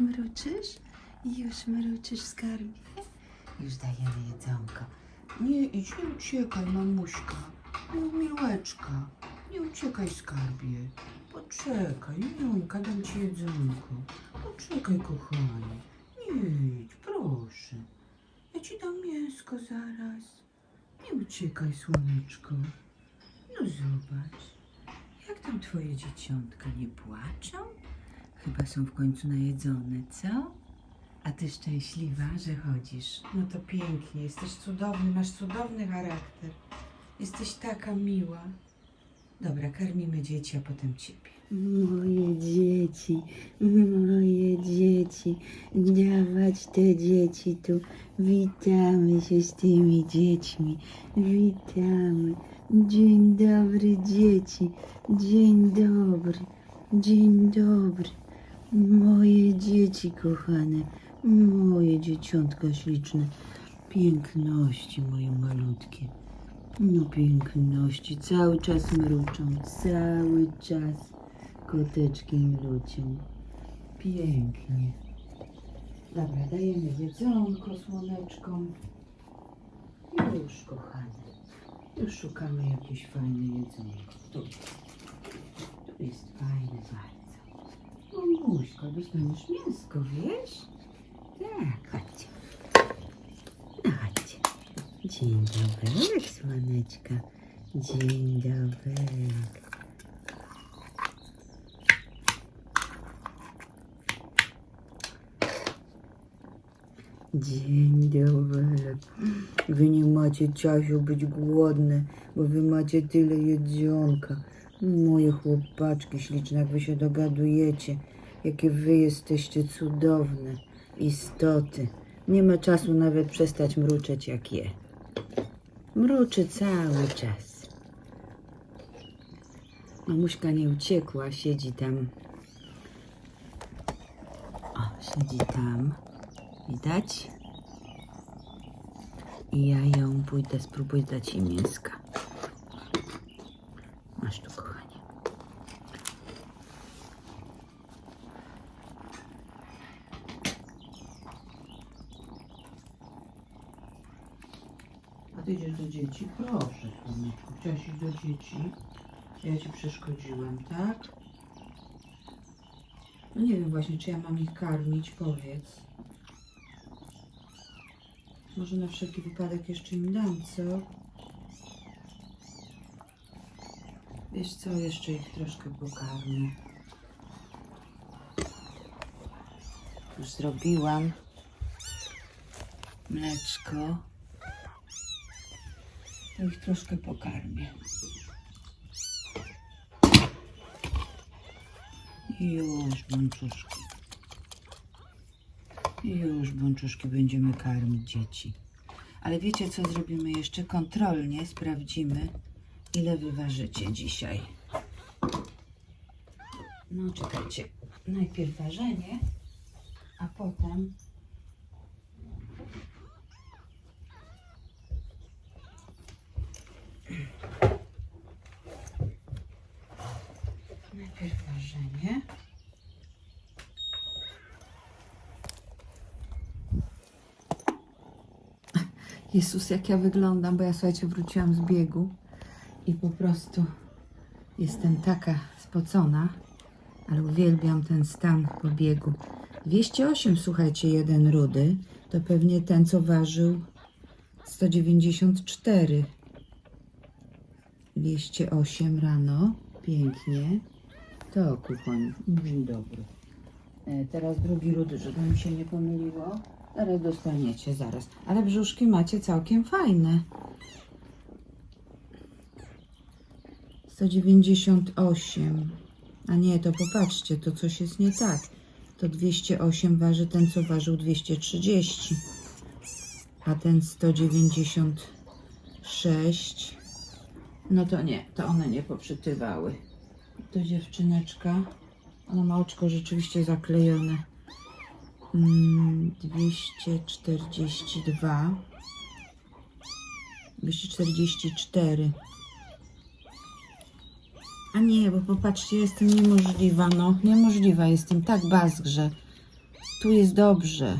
Już mruczysz? Już mruczysz, skarbie? Już dajemy jedzonko. Nie idź, nie uciekaj, mamuśka. No, miłeczka. Nie uciekaj, skarbie. Poczekaj, miłka, dam ci jedzonko. Poczekaj, kochanie. Nie idź, proszę. Ja ci dam mięsko zaraz. Nie uciekaj, słoneczko. No zobacz. Jak tam twoje dzieciątka nie płaczą? Chyba są w końcu najedzone, co? A ty szczęśliwa, że chodzisz. No to pięknie, jesteś cudowny, masz cudowny charakter. Jesteś taka miła. Dobra, karmimy dzieci, a potem ciebie. Moje dzieci, moje dzieci, dawać te dzieci tu. Witamy się z tymi dziećmi, witamy. Dzień dobry dzieci, dzień dobry, dzień dobry. Moje dzieci kochane, moje dzieciątka śliczne, piękności moje malutkie. No piękności, cały czas mruczą, cały czas koteczki mruczą. Pięknie. Dobra, dajemy jedzonko słoneczkom. Już, kochane. Już szukamy jakieś fajne jedzonko. Tu. Tu jest fajne bardzo. Mamuśko, dostaniesz mięsko, wiesz? Tak, chodźcie. No chodźcie. Dzień dobry, słoneczka. Dzień dobry. Dzień dobry. Wy nie macie czasu być głodne, bo wy macie tyle jedzonka. Moje chłopaczki śliczne, jak wy się dogadujecie, jakie wy jesteście cudowne istoty. Nie ma czasu nawet przestać mruczeć jak je. Mruczy cały czas. Mamuśka nie uciekła, siedzi tam. O, siedzi tam. Widać? I ja ją pójdę, spróbuję dać jej mięska. Masz tu, kochanie. A ty idziesz do dzieci? Proszę, słoneczko. Chciałaś iść do dzieci? Ja ci przeszkodziłem, tak? No nie wiem właśnie, czy ja mam ich karmić, powiedz. Może na wszelki wypadek jeszcze im dam, co? Wiesz co, jeszcze ich troszkę pokarmię. Już zrobiłam mleczko. To ich troszkę pokarmię. Już, bączuszki. Już, bączuszki, będziemy karmić dzieci. Ale wiecie, co zrobimy jeszcze? Kontrolnie sprawdzimy, ile wy ważycie dzisiaj. No, czekajcie. Najpierw ważenie, a potem Najpierw ważenie. Jezus, jak ja wyglądam, bo ja słuchajcie, wróciłam z biegu i po prostu jestem taka spocona, ale uwielbiam ten stan po biegu. 208, słuchajcie, jeden rudy, to pewnie ten, co ważył 194. 208 rano, pięknie. To kuchoń, dzień dobry. E, Teraz drugi rudy, żeby mi się nie pomyliło. Zaraz dostaniecie, zaraz. Ale brzuszki macie całkiem fajne. 198. A nie, to popatrzcie, to coś jest nie tak. To 208 waży ten, co ważył 230. A ten 196. No to nie, to one nie poprzytywały. To dziewczyneczka. Ona ma oczko rzeczywiście zaklejone. Mm, 242. 244. A nie, bo popatrzcie, jestem niemożliwa, no. Niemożliwa jestem, tak bazgrze. Tu jest dobrze.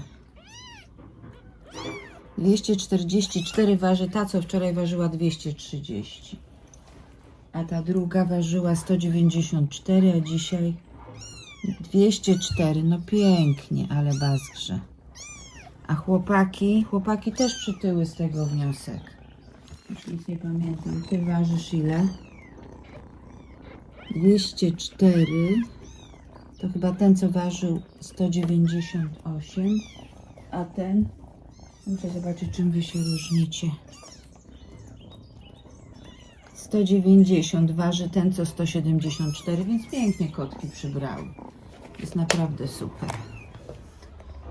244 waży ta, co wczoraj ważyła 230. A ta druga ważyła 194, a dzisiaj 204. No pięknie, ale bazgrze. A chłopaki, chłopaki też przytyły z tego wniosek. Już nic nie pamiętam. Ty ważysz ile? 204. To chyba ten, co ważył 198. A ten? Muszę zobaczyć, czym wy się różnicie. 190 waży ten, co 174, więc pięknie kotki przybrały. Jest naprawdę super.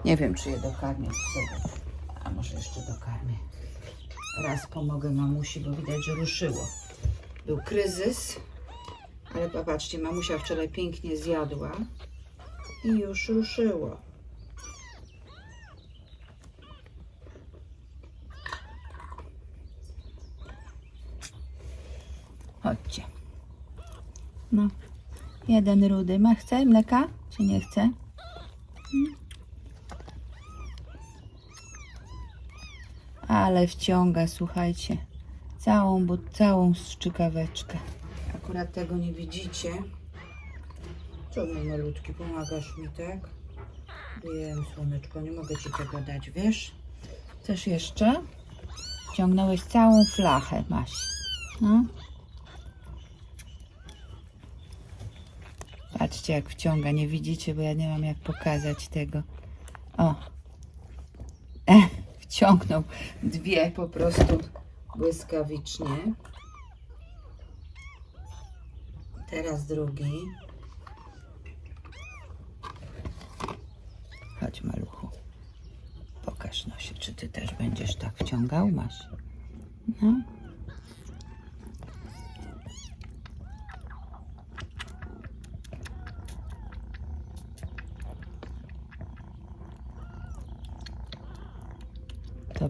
Nie wiem, czy je dokarmię wtedy. A może jeszcze dokarmię. Raz pomogę mamusi, bo widać, że ruszyło. Był kryzys, ale popatrzcie, mamusia wczoraj pięknie zjadła i już ruszyło. Chodźcie. Jeden rudy. Ma chce mleka, czy nie chce? Ale wciąga, słuchajcie. Całą, bo całą strzykaweczkę. Akurat tego nie widzicie. Czemu malutki, pomagasz mi, tak? Wiem, słoneczko, nie mogę ci tego dać, wiesz? Chcesz jeszcze? Wciągnąłeś całą flachę, masz. No. Patrzcie, jak wciąga. Nie widzicie, bo ja nie mam jak pokazać tego. O. E, wciągnął dwie po prostu błyskawicznie. Teraz drugi. Chodź, maluchu. Pokaż nosie, czy ty też będziesz tak wciągał? Masz. No.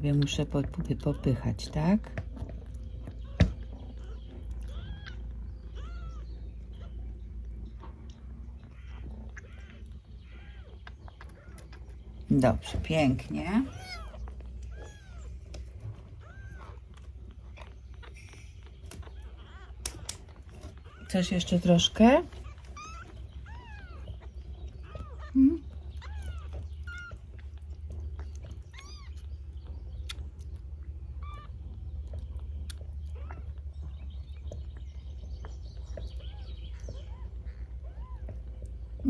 Tobie muszę po- po- popychać, tak? Dobrze, pięknie. Chcesz jeszcze troszkę?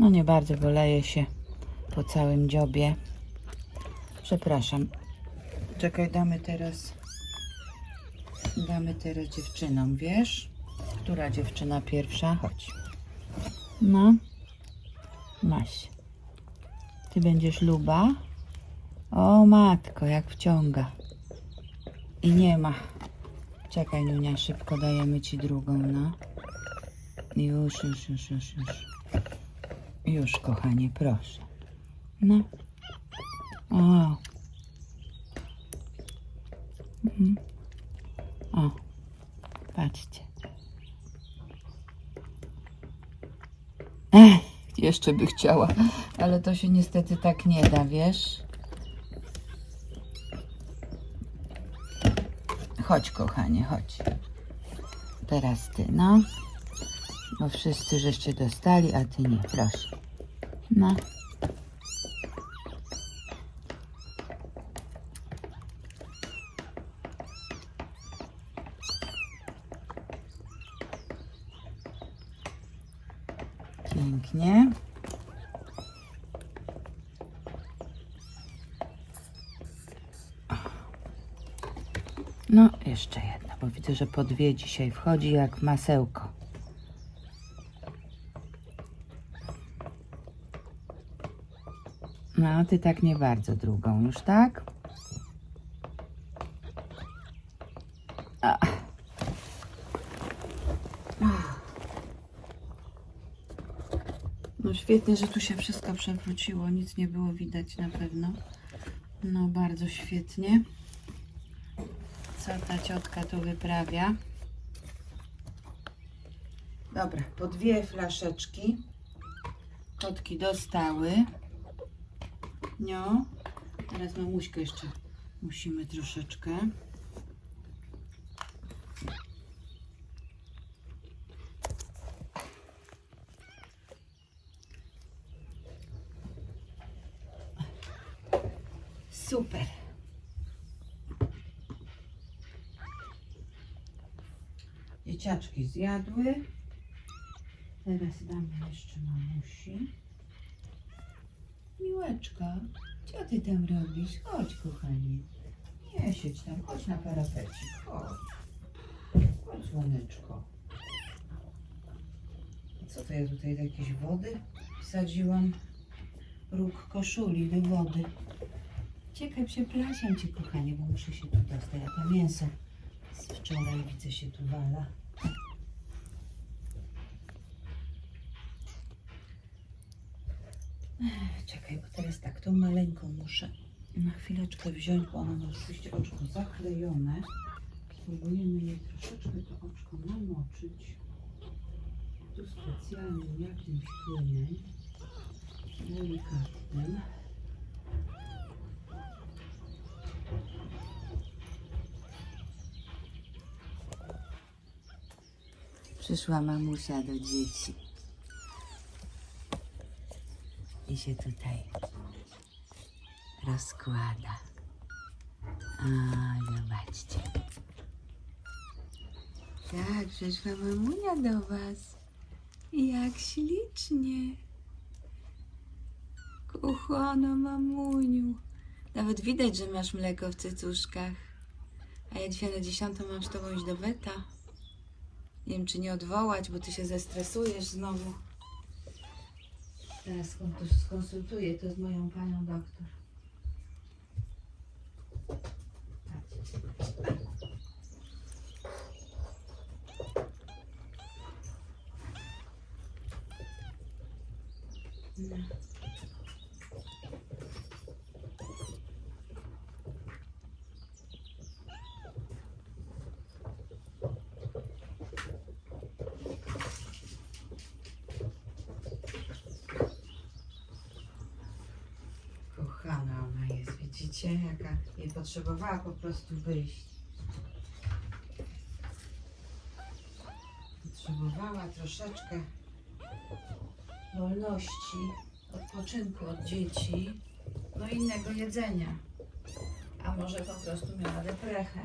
No nie bardzo, bo leje się po całym dziobie. Przepraszam. Czekaj, damy teraz. Damy teraz dziewczynom, wiesz? Która dziewczyna pierwsza? Chodź. No. Maś. Ty będziesz luba? O matko, jak wciąga. I nie ma. Czekaj, Nunia, szybko dajemy ci drugą, no. Już, już, już, już, już. Już, kochanie, proszę. No. O. Mhm. O. Patrzcie. Ech, jeszcze by chciała, ale to się niestety tak nie da, wiesz? Chodź, kochanie, chodź. Teraz ty, no. Bo wszyscy żeście dostali, a ty nie, proszę. No. Pięknie. No, jeszcze jedna, bo widzę, że po dwie dzisiaj wchodzi jak masełko. No, ty tak nie bardzo drugą już, tak? No świetnie, że tu się wszystko przewróciło, nic nie było widać na pewno. No, bardzo świetnie. Co ta ciotka tu wyprawia? Dobra, po dwie flaszeczki kotki dostały. No, teraz mamuśkę jeszcze musimy troszeczkę. Super. Dzieciaczki zjadły. Teraz damy jeszcze mamusi. Miłeczka, co ty tam robisz? Chodź, kochanie. Nie siedź tam, chodź na parapecik, chodź. Chodź, słoneczko. Co to ja tutaj do jakiejś wody wsadziłam? Róg koszuli do wody. Czekaj, przepraszam cię, kochanie, bo muszę się tu dostać. A to mięso z wczoraj widzę się tu wala. Ech, Czekaj, bo teraz tak, tą maleńką muszę na chwileczkę wziąć, bo ona ma oczywiście oczko zaklejone. Spróbujemy jej troszeczkę to oczko namoczyć. Tu specjalnym jakimś płynem. Delikatnym. Przyszła mamusia do dzieci. I się tutaj rozkłada. A, zobaczcie. Tak, przyszła mamunia do was. Jak ślicznie. Kochana mamuniu. Nawet widać, że masz mleko w cycuszkach. A ja dzisiaj na dziesiątą mam z tobą iść do weta. Nie wiem, czy nie odwołać, bo ty się zestresujesz znowu. Teraz skon- skonsultuję to z moją panią doktor. No. Kochana ona jest, widzicie, jaka jej potrzebowała po prostu wyjść. Potrzebowała troszeczkę wolności, odpoczynku od dzieci, no innego jedzenia. A może po prostu miała deprechę.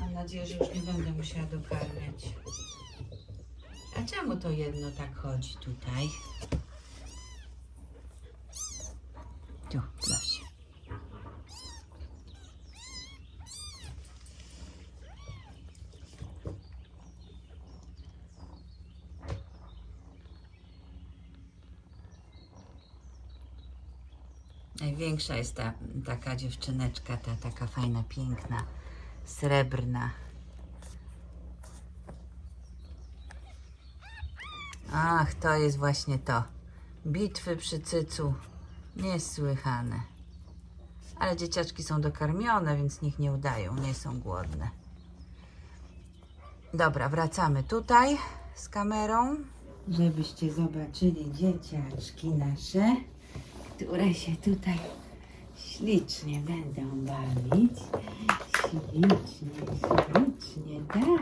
Mam nadzieję, że już nie będę musiała dokarmiać. A czemu to jedno tak chodzi tutaj? Tu, proszę. Największa jest ta taka dziewczyneczka, ta taka fajna, piękna, srebrna. Ach, to jest właśnie to. Bitwy przy cycu. Niesłychane. Ale dzieciaczki są dokarmione, więc niech nie udają, nie są głodne. Dobra, wracamy tutaj z kamerą. Żebyście zobaczyli dzieciaczki nasze, które się tutaj ślicznie będą bawić. Ślicznie, ślicznie, tak.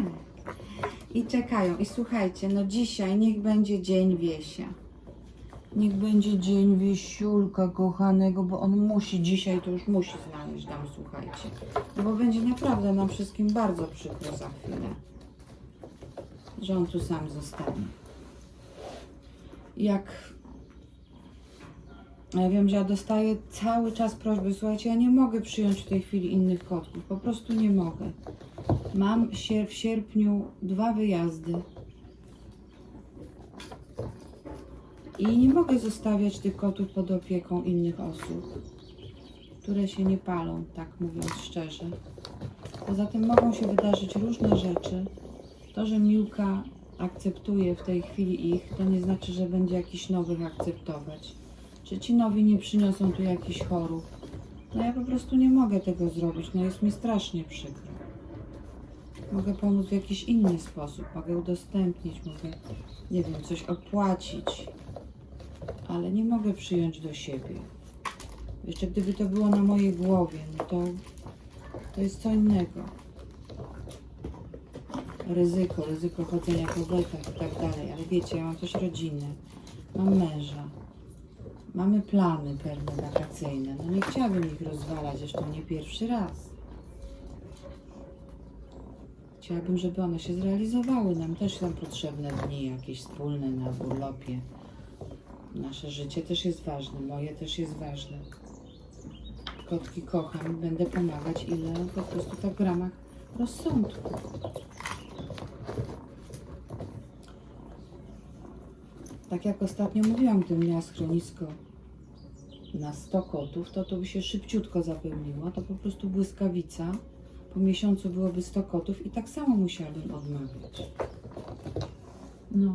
I czekają. I słuchajcie, no dzisiaj niech będzie dzień Wiesia. Niech będzie dzień Wiesiulka kochanego, bo on musi dzisiaj, to już musi znaleźć dam, słuchajcie. Bo będzie naprawdę nam wszystkim bardzo przykro za chwilę, że on tu sam zostanie. Jak ja wiem, że ja dostaję cały czas prośby, słuchajcie, ja nie mogę przyjąć w tej chwili innych kotków, po prostu nie mogę. Mam sier- w sierpniu dwa wyjazdy. I nie mogę zostawiać tych kotów pod opieką innych osób, które się nie palą, tak mówiąc szczerze. Poza tym mogą się wydarzyć różne rzeczy. To, że Miłka akceptuje w tej chwili ich, to nie znaczy, że będzie jakichś nowych akceptować. Czy ci nowi nie przyniosą tu jakichś chorób? No ja po prostu nie mogę tego zrobić, no jest mi strasznie przykro. Mogę pomóc w jakiś inny sposób, mogę udostępnić, mogę, nie wiem, coś opłacić, ale nie mogę przyjąć do siebie. Jeszcze gdyby to było na mojej głowie, no to, to jest co innego. Ryzyko, ryzyko chodzenia po wojkach i tak dalej, ale wiecie, ja mam też rodzinę, mam męża, mamy plany pewne wakacyjne, no nie chciałabym ich rozwalać, zresztą nie pierwszy raz. Chciałabym, żeby one się zrealizowały. Nam też są potrzebne dni jakieś wspólne na urlopie. Nasze życie też jest ważne, moje też jest ważne. Kotki kocham, będę pomagać, ile po prostu tak w ramach rozsądku. Tak jak ostatnio mówiłam, gdybym miała schronisko na 100 kotów, to to by się szybciutko zapełniło. To po prostu błyskawica. Po miesiącu byłoby 100 kotów i tak samo musiałabym odmawiać. No.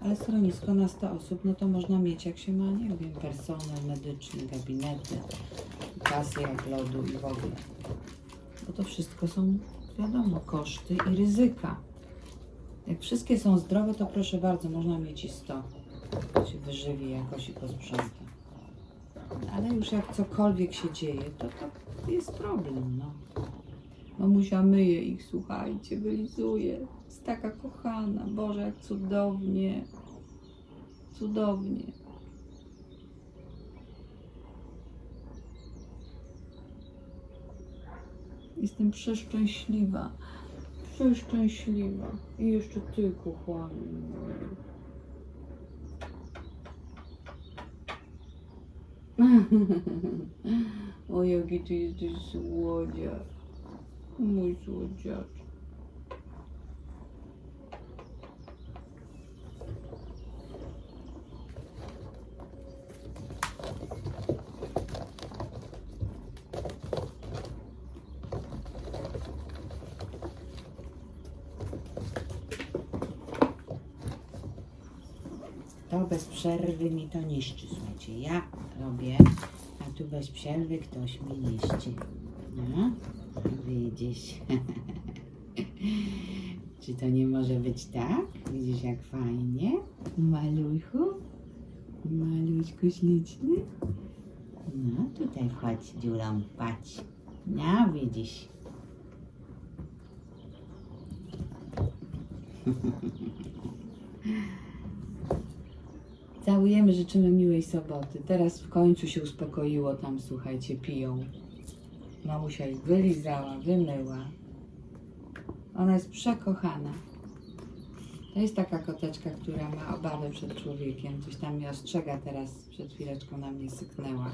Ale schronisko na 100 osób, no to można mieć, jak się ma, nie wiem, personel medyczny, gabinety, kasy jak lodu i w ogóle. Bo to wszystko są, wiadomo, koszty i ryzyka. Jak wszystkie są zdrowe, to proszę bardzo, można mieć i 100. Się wyżywi jakoś i posprząta. Ale już jak cokolwiek się dzieje, to to jest problem, no. Mamusia myje ich, słuchajcie, wylizuje. Jest taka kochana. Boże, jak cudownie. Cudownie. Jestem przeszczęśliwa. Przeszczęśliwa. I jeszcze ty, kochany. O, jaki ty jesteś słodziak. Mój słodziaczek. To bez przerwy mi to niszczy, słuchajcie. Ja robię, a tu bez przerwy ktoś mi niszczy. No, widzisz. Czy to nie może być tak? Widzisz jak fajnie? Maluchu? Maluśku śliczny? No, tutaj wchodź dziurą, patrz. No, widzisz. Całujemy, życzymy miłej soboty. Teraz w końcu się uspokoiło tam, słuchajcie, piją. Mamusia ich wylizała, wymyła. Ona jest przekochana. To jest taka koteczka, która ma obawy przed człowiekiem. Coś tam mnie ostrzega teraz, przed chwileczką na mnie syknęła.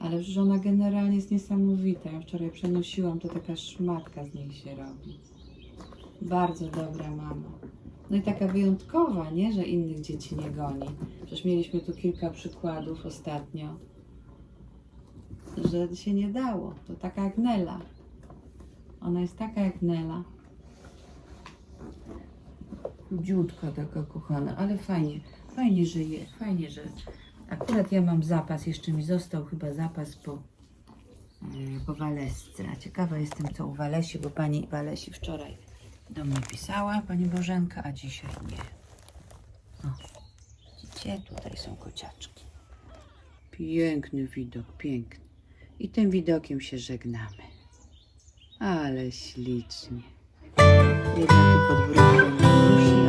Ale przecież ona generalnie jest niesamowita. Ja wczoraj przenosiłam, to taka szmatka z niej się robi. Bardzo dobra mama. No i taka wyjątkowa, nie? Że innych dzieci nie goni. Przecież mieliśmy tu kilka przykładów ostatnio, że się nie dało. To taka jak Nela. Ona jest taka jak Nela. Chudziutka taka kochana, ale fajnie, fajnie, że je, fajnie, że akurat ja mam zapas, jeszcze mi został chyba zapas po, yy, po Walesce. A ciekawa jestem, co u Walesi, bo pani Walesi wczoraj do mnie pisała, pani Bożenka, a dzisiaj nie. O, widzicie, tutaj są kociaczki. Piękny widok, piękny. I tym widokiem się żegnamy. Ale ślicznie. Jednak tylko podwórko na duszy.